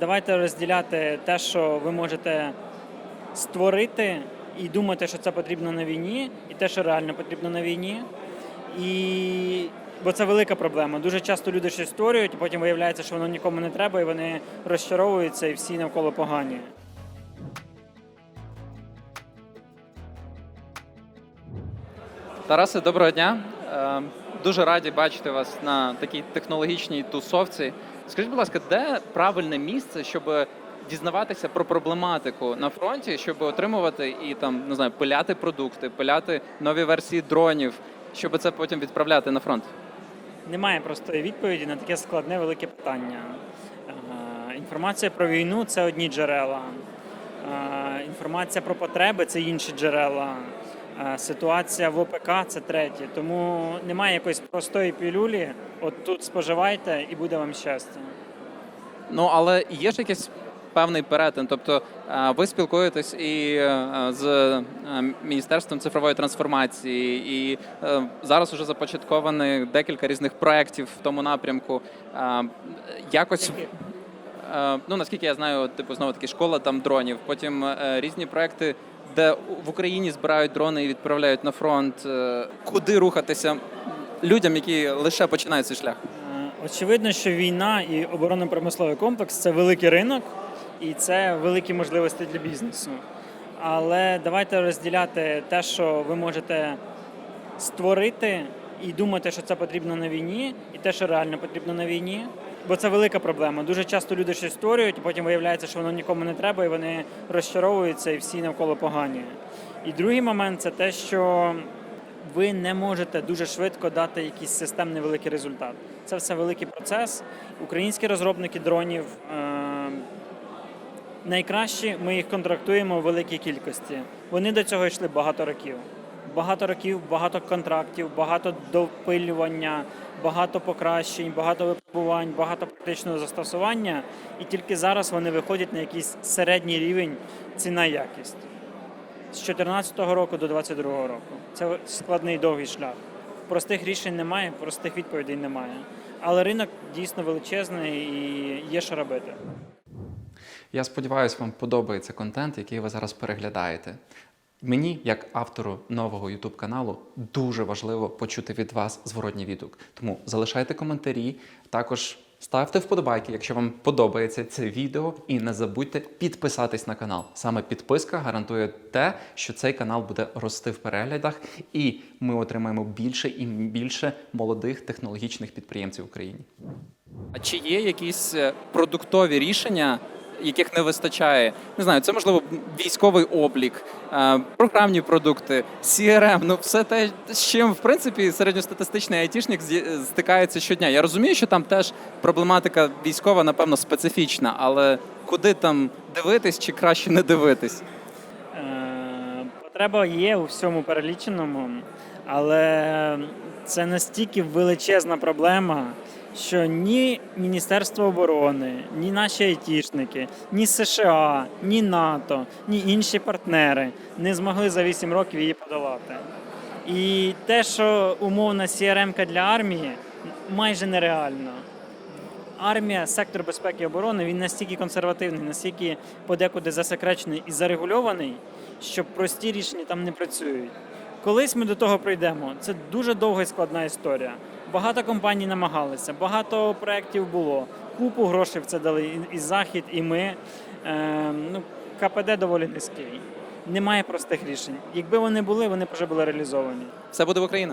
Давайте розділяти те, що ви можете створити і думати, що це потрібно на війні, і те, що реально потрібно на війні. І... Бо це велика проблема. Дуже часто люди щось створюють, і потім виявляється, що воно нікому не треба, і вони розчаровуються, і всі навколо погані. Тарасе, доброго дня. Е, Дуже раді бачити вас на такій технологічній тусовці. Скажіть, будь ласка, де правильне місце, щоб дізнаватися про проблематику на фронті, щоб отримувати і там не знаю, пиляти продукти, пиляти нові версії дронів, щоб це потім відправляти на фронт? Немає простої відповіді на таке складне велике питання. Е, Інформація про війну це одні джерела. Е, Інформація про потреби це інші джерела. Ситуація в ОПК це треті. Тому немає якоїсь простої пілюлі. От тут споживайте і буде вам щастя. Ну але є ж якийсь певний перетин. Тобто е, ви спілкуєтесь і е, з е, міністерством цифрової трансформації, і зараз вже започатковані декілька різних проєктів в тому напрямку. Якось ну наскільки я знаю, типу знову таки школа там дронів. Потім різні проекти, де в Україні збирають дрони і відправляють на фронт. Е, Куди рухатися людям, які лише починають цей шлях? Е, Очевидно, що війна і оборонно-промисловий комплекс це великий ринок і це великі можливості для бізнесу. Але давайте розділяти те, що ви можете створити і думати, що це потрібно на війні, і те, що реально потрібно на війні. Бо це велика проблема. Дуже часто люди щось створюють, потім виявляється, що воно нікому не треба, і вони розчаровуються, і всі навколо погані. І другий момент це те, що ви не можете дуже швидко дати якийсь системний великий результат. Це все великий процес. Українські розробники дронів е, найкращі, ми їх контрактуємо у великій кількості. Вони до цього йшли багато років. Багато років, багато контрактів, багато допилювання, багато покращень, багато випробувань, багато практичного застосування. І тільки зараз вони виходять на якийсь середній рівень ціна-якість з 2014 року до 2022 року. Це складний довгий шлях. Простих рішень немає, простих відповідей немає. Але ринок дійсно величезний і є що робити. Я сподіваюся, вам подобається контент, який ви зараз переглядаєте. Мені, як автору нового youtube каналу, дуже важливо почути від вас зворотній відгук. Тому залишайте коментарі, також ставте вподобайки, якщо вам подобається це відео, і не забудьте підписатись на канал. Саме підписка гарантує те, що цей канал буде рости в переглядах, і ми отримаємо більше і більше молодих технологічних підприємців в Україні. А чи є якісь е, продуктові рішення, яких не вистачає? Не знаю, це можливо військовий облік, е, програмні продукти, CRM, ну все те, з чим в принципі середньостатистичний айтішник стикається щодня. Я розумію, що там теж проблематика військова, напевно, специфічна, але куди там дивитись чи краще не дивитись? Е, Потреба є у всьому переліченому, але це настільки величезна проблема, що ні Міністерство оборони, ні наші айтішники, ні США, ні НАТО, ні інші партнери не змогли за 8 років її подолати. І те, що умовна CRM для армії, майже нереально армія, сектор безпеки і оборони він настільки консервативний, настільки подекуди засекречений і зарегульований, що прості рішення там не працюють. Колись ми до того прийдемо. Це дуже довга і складна історія. Багато компаній намагалися, багато проєктів було. Купу грошей в це дали і- Захід, і ми. Е, ну, КПД доволі низький. Немає простих рішень. Якби вони були, вони б вже були реалізовані. Все буде в Україні.